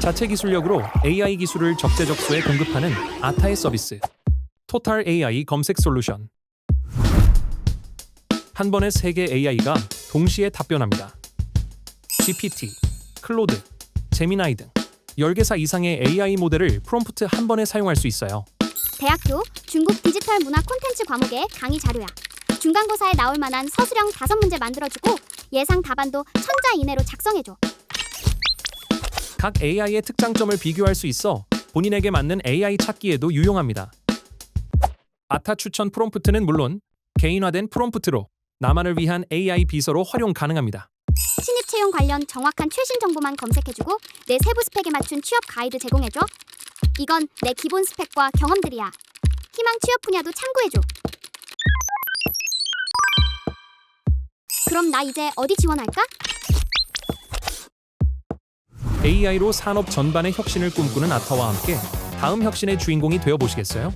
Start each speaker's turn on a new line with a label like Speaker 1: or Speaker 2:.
Speaker 1: 자체 기술력으로 AI 기술을 적재적소에 공급하는 아타의 서비스. 토탈 AI 검색 솔루션. 한 번에 세 개 AI가 동시에 답변합니다. GPT, 클로드, 제미나이 등 10개사 이상의 AI 모델을 프롬프트 한 번에 사용할 수 있어요.
Speaker 2: 대학교 중국 디지털 문화 콘텐츠 과목의 강의 자료야. 중간고사에 나올 만한 서술형 다섯 문제 만들어주고 예상 답안도 천자 이내로 작성해줘.
Speaker 1: 각 AI의 특장점을 비교할 수 있어 본인에게 맞는 AI 찾기에도 유용합니다. 아타 추천 프롬프트는 물론 개인화된 프롬프트로 나만을 위한 AI 비서로 활용 가능합니다.
Speaker 2: 신입 채용 관련 정확한 최신 정보만 검색해주고 내 세부 스펙에 맞춘 취업 가이드 제공해줘. 이건 내 기본 스펙과 경험들이야. 희망 취업 분야도 참고해줘. 그럼 나 이제 어디 지원할까?
Speaker 1: AI로 산업 전반의 혁신을 꿈꾸는 아타와 함께 다음 혁신의 주인공이 되어 보시겠어요?